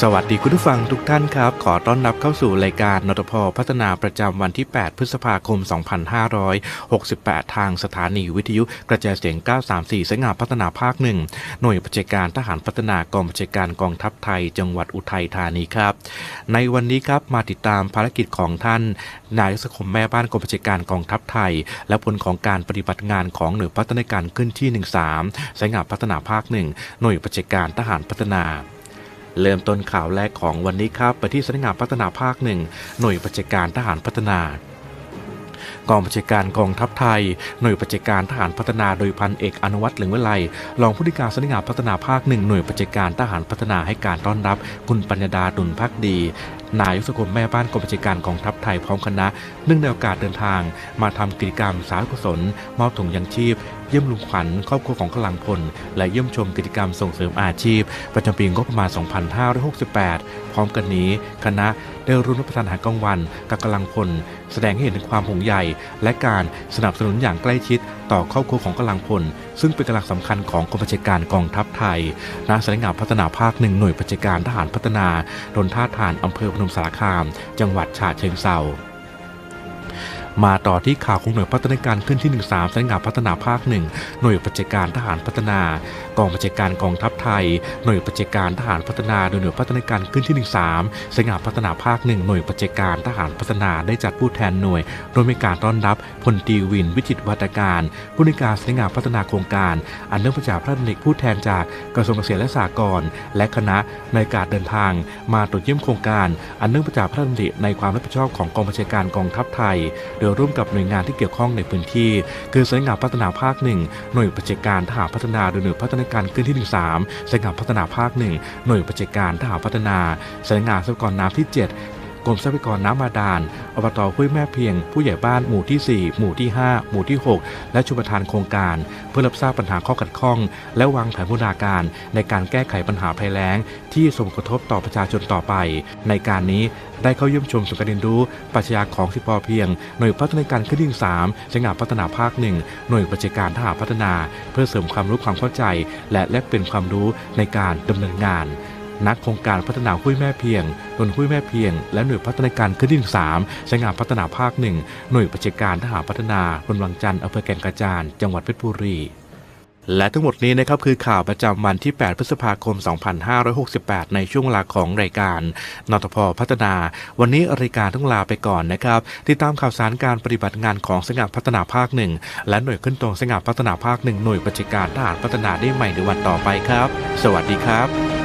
สวัสดีคุณผู้ฟังทุกท่านครับ ขอต้อนรับเข้าสู่รายการนทพพัฒนาประจำวันที่ 8 พฤษภาคม 2568 ทางสถานีวิทยุกระจายเสียง 934สายงานพัฒนาภาคหนึ่งหน่วยปฏิการทหารพัฒนากองบัญชาการกองทัพไทย จังหวัดอุทัยธานีครับ ในวันนี้ครับมาติดตามภารกิจของท่านนายกสมาคมแม่บ้านกองบัญชาการกองทัพไทย และผลของการปฏิบัติงานของหน่วยพัฒนาการขึ้นที่ 13สายงานพัฒนาภาคหนึ่งหน่วยปฏิการทหารพัฒนา เริ่มต้นข่าวแรกของวันนี้ครับ ไปที่สำนักงานพัฒนาภาคหนึ่งหน่วยปฏิการทหารพัฒนากองบัญชาการกองทัพไทย หน่วยปฏิการทหารพัฒนาโดยพันเอกอนุวัตรเหลืองวิไลรองผู้ดิการสำนักงานพัฒนาภาคหนึ่งหน่วยปฏิการทหารพัฒนาให้การต้อนรับ คุณปัญญาดาดุลพักดี นายกสมาคมแม่บ้านกองบัญชาการกองทัพไทยพร้อมคณะเนื่องในโอกาสเดินทาง มาทำกิจกรรมสาธารณกุศลมอบถุงยังชีพเยี่ยมลุงขวัญครอบครัวของกำลังพล และเยี่ยมชมกิจกรรมส่งเสริมอาชีพ ประจำปีงบประมาณ 2568 พร้อมกันนี้ คณะได้ร่วมรับประทานอาหารกลางวันกับกำลังพล แสดงให้เห็นถึงความห่วงใยและการสนับสนุนอย่างใกล้ชิดต่อครอบครัวของกำลังพล ซึ่งเป็นกำลังสำคัญของกองบัญชาการกองทัพไทยณสำนักงานพัฒนาภาคหนึ่งหน่วยบัญชาการทหารพัฒนาดนท่าทานอำเภอพนมสารคาม จังหวัดฉะเชิงเทรา มาต่อที่ข่าวของหน่วยพัฒนาการขึ้นที่ 13สำนักงานพัฒนาภาคหนึ่งหน่วยปฏิการทหารพัฒนากองบัญชาการกองทัพไทย หน่วยปฏิการทหารพัฒนาโดยหน่วยพัฒนาการขึ้นที่ 13สำนักงานพัฒนาภาคหนึ่งหน่วยปฏิการทหารพัฒนาได้จัดผู้แทนหน่วยโดยมีการต้อนรับพลตีวิน วิจิตวัตการผู้ในการสำนักงานพัฒนาโครงการ อันเนื่องมาจากพระราชดำริผู้แทนจากกระทรวงเกษตรและสหกรณ์และคณะในการเดินทางมาตรวจเยี่ยมโครงการ อันเนื่องมาจากพระราชดำริในความรับผิดชอบของกองบัญชาการกองทัพไทยโดยร่วมกับหน่วยงานที่เกี่ยวข้องในพื้นที่ คือสำนักงานพัฒนาภาคหนึ่งหน่วยปฏิการทหารพัฒนาโดยหน่วยพัฒนาการขึ้นที่ 13สำนักงานพัฒนาภาคหนึ่งหน่วยปฏิการทหารพัฒนาสำนักงานทรัพยากรน้ำที่ 7 กรมทรัพยากรน้ำบาดาลอบตห้วยแม่เพียง ผู้ใหญ่บ้านหมู่ที่ 4 หมู่ที่ 5 หมู่ที่ 6 และชุมประธานโครงการ เพื่อรับทราบปัญหาข้อขัดข้อง และวางแผนบูรณาการในการแก้ไขปัญหาภัยแล้ง ที่ส่งผลกระทบต่อประชาชนต่อไป ในการนี้ได้เข้าเยี่ยมชมศูนย์การเรียนรู้ปรัชญาของสิปอเพียง หน่วยพัฒนาการขึ้นที่สามสำนักงาพัฒนาภาคหนึ่งหน่วยปฏิการทหารพัฒนา เพื่อเสริมความรู้ความเข้าใจ และแลกเปลี่ยนความรู้ในการดำเนินงาน นักโครงการพัฒนาห้วยแม่เพียงนนห้วยแม่เพียง และหน่วยพัฒนาการขึ้นที่สามใช้งานพัฒนาภาคหนึ่งหน่วยปฏิการทหารพัฒนาบนวังจันทร์อำเภอแก่งกระจานจังหวัดเพชรบุรีและทั้งหมดนี้นะครับคือข่าวประจำวันที่ 8 พฤษภาคม 2568 ในช่วงเวลาของรายการนทพพัฒนา วันนี้รายการต้องลาไปก่อนนะครับ ติดตามข่าวสารการปฏิบัติงานของสำนักงาพัฒนาภาคหนึ่งและหน่วยขึ้นตรงสำนักงาพัฒนาภาคหนึ่งหน่วยปฏิการทหารพัฒนาได้ใหม่ในวันต่อไปครับ สวัสดีครับ